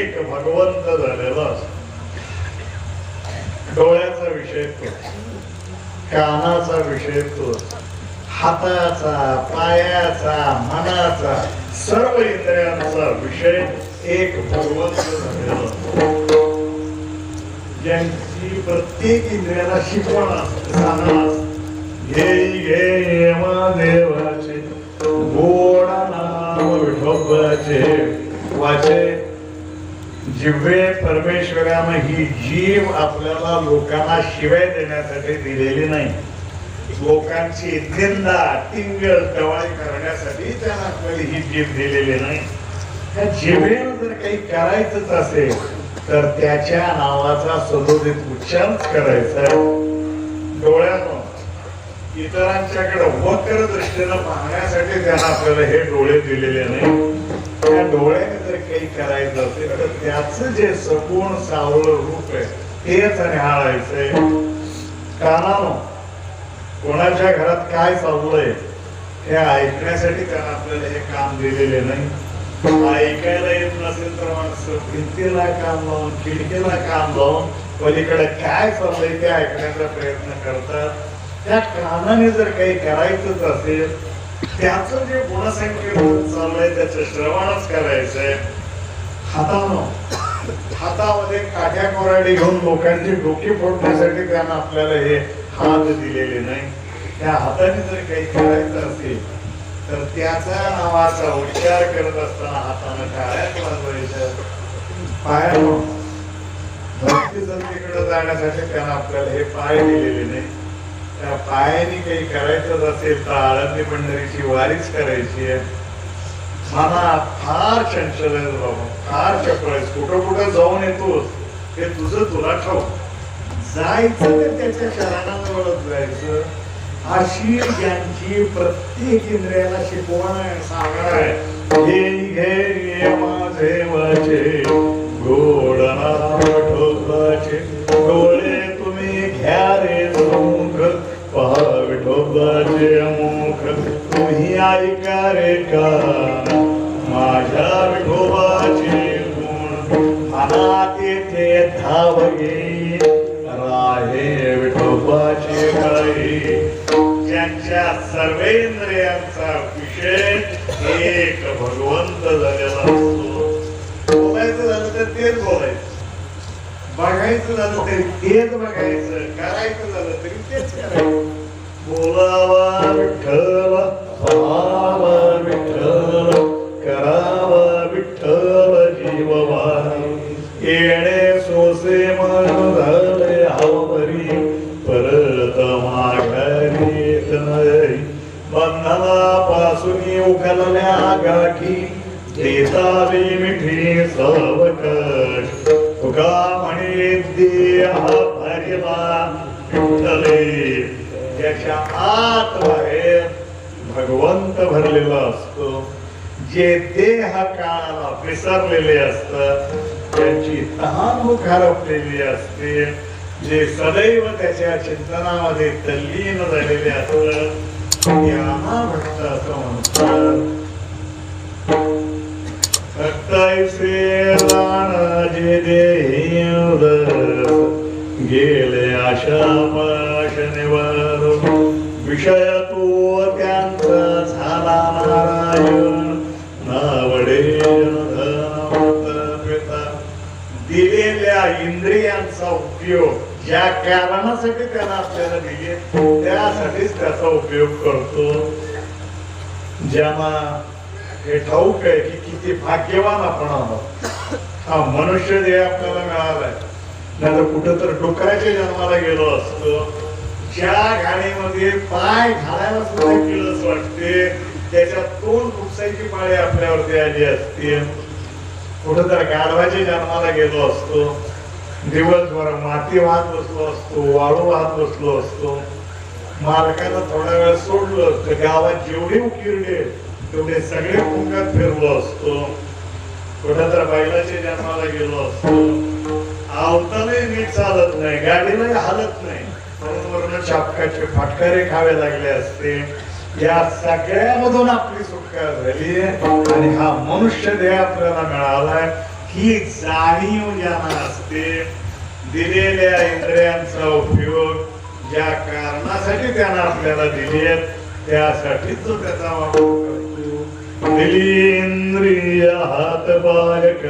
एक भगवंत झालेला असतो. डोळ्याचा विषय तो कानाचा विषय तो हाताचा पायाचा मनाचा सर्व इंद्रियांचा विषय एक भगवंत झालेला असतो. ज्यांची प्रत्येक इंद्रियाला शिकवण असते सांगणं असते. घे देवाचे गोड नाम विठोबाचे वाचे जिव्हे परमेश्वरानं ही जीव आपल्याला लोकांना शिवाय देण्यासाठी दिलेली नाही. लोकांची निंदा टिंगल टवाळी करण्यासाठी त्याला आपल्याला ही जीव दिलेली नाही. त्या जिव्हेनं जर काही करायचंच असेल तर त्याच्या नावाचा सदोदित उच्चारच करायचा डोळ्यानं इतरांच्याकडे वक्र दृष्टीनं पाहण्यासाठी त्यांना आपल्याला हे डोळे दिलेले नाही. डोळ्याने जर काही करायचं असेल तर त्याच जे सगुण सावळ रूप आहे तेच निहाळायचंय कोणाच्या घरात काय चाललंय हे ऐकण्यासाठी त्यांना आपल्याला हे काम दिलेले नाही. ऐकायला येत नसेल तर माणसं भिंतीला काम लावून खिडकीला काम लावून पलीकडे काय चाललंय ते ऐकण्याचा प्रयत्न करतात. त्या कानाने जर काही करायचंच असेल त्याचं जे गुणसंख्येतून चाललंय त्याचं श्रवणच करायचंय. हातानं हातामध्ये काठ्या कोराडी घेऊन लोकांची डोकी फोडण्यासाठी त्यांना आपल्याला हे हात दिलेले नाही. त्या हाताने जर काही करायचं असेल तर त्याचा नावाचा उच्चार करत असताना हातानं टाळ्यात वाजवायचं पाया भक्ती जनतेकडे जाण्यासाठी त्यांना आपल्याला हे पाय दिलेले नाही. त्या पायाने काही करायचंच असेल तर आळंदी पंढरीची वारीच करायची आहे. मला फार चंचल आहे बाबा फार चपळ आहेस कुठं कुठं जाऊन येतोस हे तुझं तुला ठाऊ जायचं तर त्याच्या शरणाजवळच जायचं. अशी ज्यांची प्रत्येक इंद्रियाला शिकवण आहे सांगणार आहे. घे घे माझे माझे वाचे गोड तेच बोलायचं. बघायचं झालं तरी तेच बघायचं. करायचं झालं तरी तेच करायचं. बोलावा विठ्ठल विठ्ठल करावा विठ्ठल जीववाणी येणे सोसे मन झाले हवरी परत माघारी बंधनापासून उखलल्या गाठी देतावी मिठी सवकश तुका म्हणे देह भरिला विठ्ठले त्याच्या आत बाहेर भगवंत भरलेला असतो. जे देह काळाला विसरलेले असतात त्यांची तहान मुख हरपलेली असते. जे सदैव त्याच्या चिंतनामध्ये तल्लीन झालेले असतात त्यांना भक्त असं म्हणतात. भक्ताईसे जे देव गेले आशा पाश विषय तो त्यांचा झाला नारायण. नावडे पिता. दिलेल्या इंद्रियांचा उपयोग ज्या कारणासाठी त्यांना आपल्याला दिले त्यासाठीच त्याचा उपयोग करतो. ज्यांना हे ठाऊक आहे की किती भाग्यवान आपण आहोत. हा मनुष्य देह आपल्याला मिळालाय नाही तर कुठं तर डुकराच्या जन्माला गेलो असतो. ज्या घाणीमध्ये पाय घालायला सुद्धा केलंच वाटते. त्याच्या तोंड खुपसायची पाळी आपल्यावरती आली असते. कुठं तर गाढवाच्या जन्माला गेलो असतो. दिवसभर माती वाहत बसलो असतो वाळू वाहत बसलो असतो. मालकाला थोडा वेळ सोडलं असतं. गावात जेवढी उकिरडे तेवढे सगळे कुंकात फिरलो असतो. कुठं तर बैलाच्या जन्माला गेलो असतो. धावतानाही नीट चालत नाही गाडीलाही हालत नाही. म्हणून वरून चापकाचे फाटकारे खावे लागले असते. या सगळ्यामधून आपली सुटका झाली आणि हा मनुष्य देह आपल्याला मिळालाय. ही जाणीव ज्यांना असते दिलेल्या इंद्रियांचा उपयोग ज्या कारणासाठी त्यांना आपल्याला दिली आहेत त्यासाठीच तो त्याचा वापर करतो हात बालक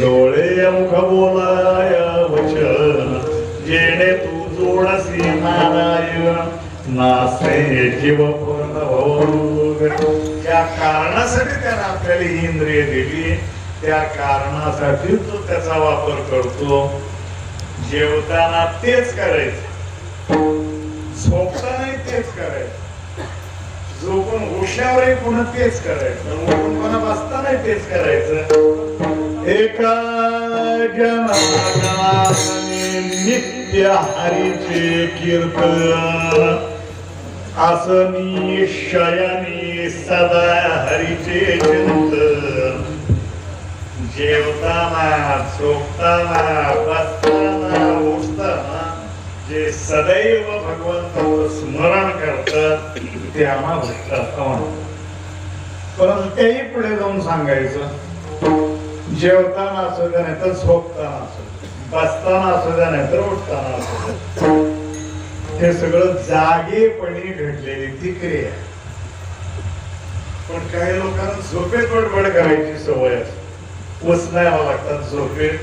डोळे मुख बोलाया वचन जेणे तू जोडसी नारायण नासे जीव पूर्ण भोग त्या कारणासाठी त्यानं आपल्याला ही इंद्रिय दिली त्या कारणासाठी तो त्याचा वापर करतो. जेवताना तेच करायचं. झोपतानाही तेच करायचं. झोपून उठल्यावरही पुन्हा तेच करायचं. उठून पुन्हा बसतानाही तेच करायचं. एका जनाने नित्य हरीचे कीर्तन. आसनी शयनी सदा हरीचे चिंतन. जेवताना झोपताना बसताना उठताना जे सदैव भगवंताचं स्मरण करतात त्यांना भक्त परंतु तेही पुढे जाऊन सांगायचं जेवताना असू द्या नाही तर झोपताना असू बसताना असू द्या नाही तर उठताना असू द्या हे सगळं जागेपणी घडलेली ती क्रिया आहे. पण काही लोकांना झोपेत बडबड करायची सवय असते. उचलायला लागतात झोपेत.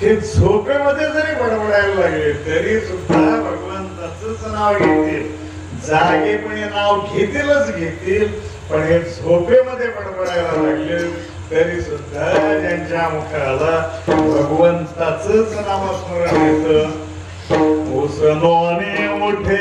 हे झोपेमध्ये जरी बडबडायला लागले तरी सुद्धा भगवंताच नाव घेतील. जागेपणे नाव घेतीलच घेतील पण हे झोपेमध्ये बडबडायला लागले. तरी सुद्धा त्यांच्या मुखाला भगवंताच नामस्मरण येत. उसनोने मोठे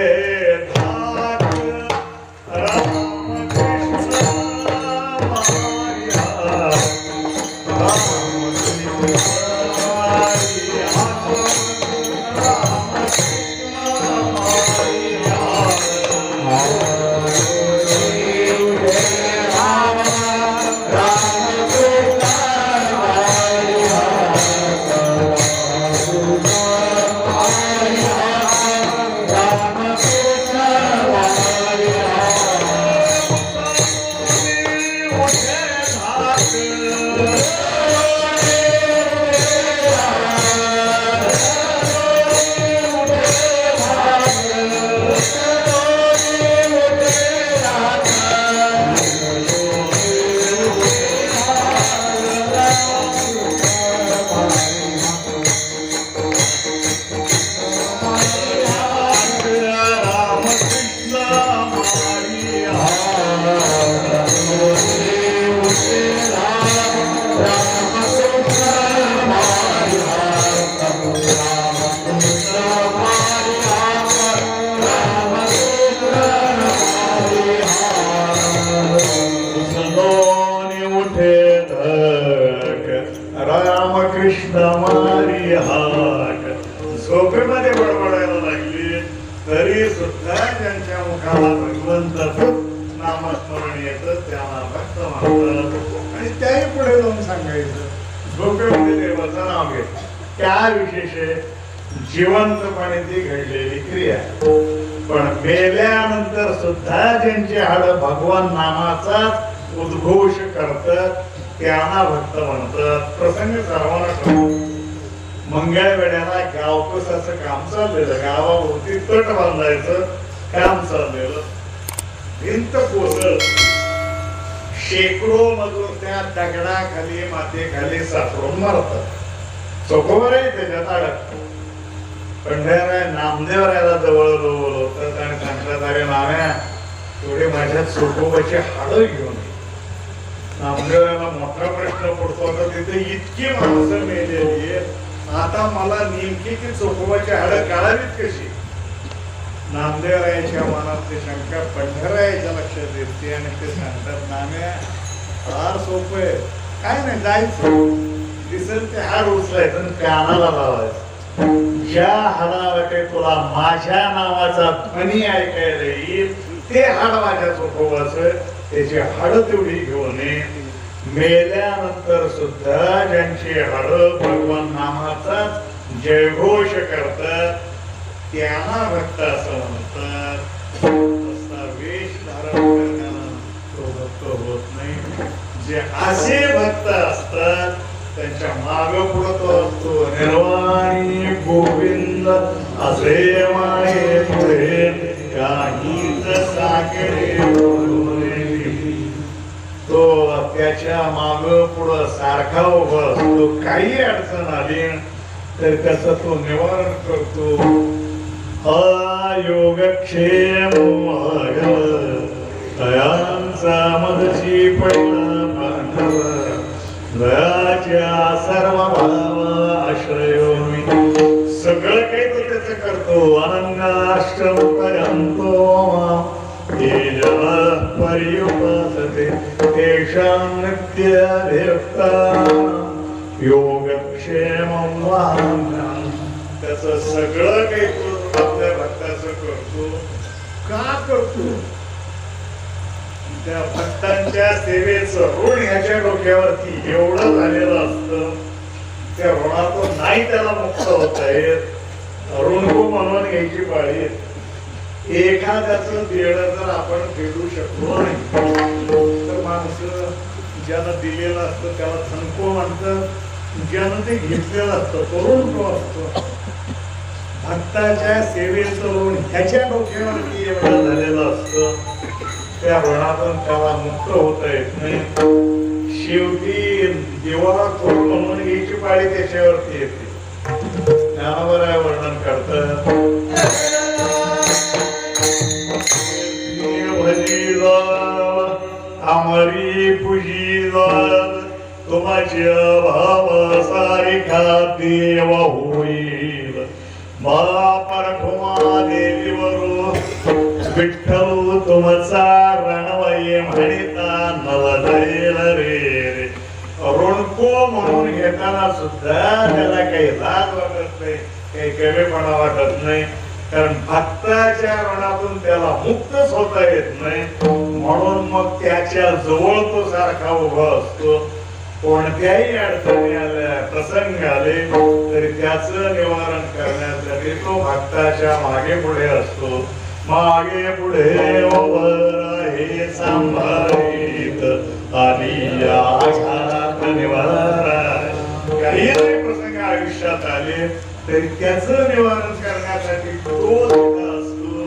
उठे धक रामकृष्ण मारी हाक. झोपेमध्ये बडबडायला लागली. तरी सुद्धा त्यांच्या मुखाला भगवंत नामस्मरण येत त्यांना भक्त म्हणतात आणि त्याही पुढे जाऊन सांगायचं झोपेमध्ये देवाचं नाव घेत त्या विशेष जिवंतपणे ती घडलेली क्रिया पण मेल्यानंतर सुद्धा ज्यांची हाड भगवान नामाचाच उद्घोष करतात त्यांना भक्त म्हणतात प्रसंग सर्वांना कळतो. मंगळवेड्याला गावकसाचं काम चाललेलं? गावाभोवती तट बांधायचं काम चाललेलं. भिंत कोसळ शेकडो मजूर त्या दगडाखाली मातेखाली सापडून मारतात. चोखोबर आहे त्याच्यात अडक पंढरा नामदेवरायला जवळ बोलवतात आणि सांगतात अरे नाम्या थोडे माझ्या चोखोबाची हाड घेऊन आपल्याला मोठा प्रश्न पडतो. आता तिथे इतकी माणसं मेलेली आता मला नेमकी ती चोखोबाची हाडं काढावीत कशी? नामदेवरायाच्या मनात ते शंका पंढरायाच्या लक्षात येते आणि ते सांगतात नाम्या फार सोपं आहे. काय नाही जायचं. दिसेल ते हाड उचलायचं आणि कानाला लावायचं. ज्या हाडावाटे तुला माझ्या नावाचा ध्वनी ऐकायला येईल ते हाड माझ्या चोखोबाचं त्याची हाड तेवढी घेऊन ये. मेल्यानंतर सुद्धा ज्यांची हाड भगवान नामाचा जयघोष करतात त्यांना भक्त असं म्हणतात. असा वेश धारण करण्याला तो भक्त होत नाही. जे असे भक्त असतात त्यांच्या माग पुढं तो असतो. निर्वाणी गोविंद असे माग पुढं सारखा उभा. काही अडचण आली तर कस तो निवारण करतो? अयोगक्षेम दयांचा मदची पडला पांडव दयाच्या सर्व भाव आश्रयो सगळं काही तो त्याचं करतो. अनंगाष्टम पर्यंत हे जन पर्युपासते तेषां नित्यभियुक्ता योगक्षेमं वाहनं। त्याचं सगळं काही तो आपल्या भक्ताचं करतो। का करतो? त्या भक्तांच्या सेवेचं ऋण ह्याच्या डोक्यावरती एवढं झालेलं असतं। त्या ऋणातून नाही त्याला मुक्त होता येत। ऋण खूप म्हणून घ्यायची पाळी येते. एखाद्याचं देणं जर आपण फेडू शकलो नाही तर माणसं ज्यानं दिलेलं असतं त्याला थनको म्हणतं ज्यानं ते घेतलेलं असतं करून तो असतो. भक्ताच्या सेवेचं ऋण ह्याच्या डोक्यावरती एवढा झालेलं असतं. त्या ऋणातून त्याला मुक्त होता येत नाही. शेवटी देवाला थोड म्हणून घ्यायची पाळी त्याच्यावरती येते. ज्ञानावर वर्णन करतात आमरी पुजी तुमच्या भाव सारिखा देव होईल. मला महापरठुमा देवीवरू विठ्ठल तुमचा रणवय म्हणिता नवदैल रे. रे ऋणको म्हणून घेताना सुद्धा त्याला काही लाज वाटत नाही काही कमीपणा वाटत नाही. कारण भक्ताच्या मनातून त्याला मुक्तच होता येत नाही. म्हणून मग त्याच्याजवळ तो सारखा उभा असतो. कोणत्याही अडचणी आल्या प्रसंग आले तरी त्याच निवारण करण्यासाठी तो भक्ताच्या मागे पुढे असतो. मागे पुढे हे सांभाळीत. आणि निवारण काही जरी प्रसंग आयुष्यात आले तरी त्याच निवारण तो असतो.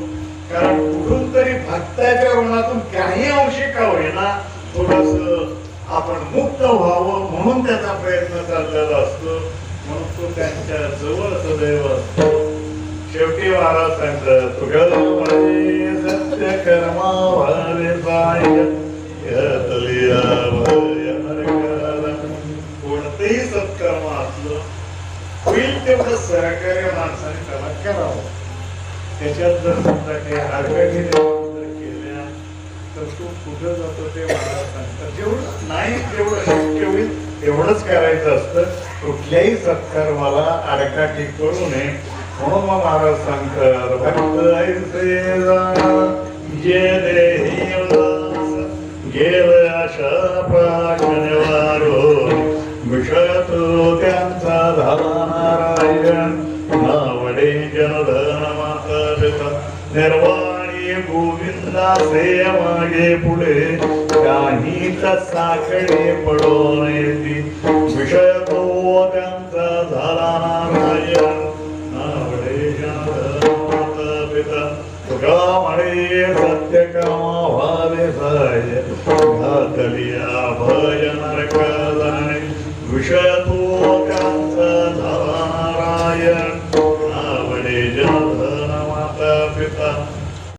कारण कुठून तरी भक्ताच्या ऋणातून काही अंशी का होईना थोडस आपण मुक्त व्हावं म्हणून त्याचा प्रयत्न चाललेला असतो. म्हणून तो त्यांच्या जवळ सदैव असतो. शेवटी महाराज सांगतात सत्य कर्मा भावे पाय कोणतेही सत्कर्म असलं होईल तेवढं सहकार्य माणसाने त्याला करावं. त्याच्यात जर समजा काही हरकती जर केल्या तर तू कुठं जातो ते मला सांगतात. जेवढं नाही तेवढं शक्य होईल तेवढंच करायचं असतं. कुठल्याही सत्कर्माला आडकाठी करू नये. म्हणून मग महाराज सांगतात भक्त जा, जे देही उल्हास, त्यांचा झाला नारायण नावडे जनधन निर्वाणी गोविंदा मागे पुढे काहीच साखळी पडो नाही विषय तो त्यांचा झाला सत्य कामा घातलिया भय नरक विषय तो त्यांचा झाला नारायण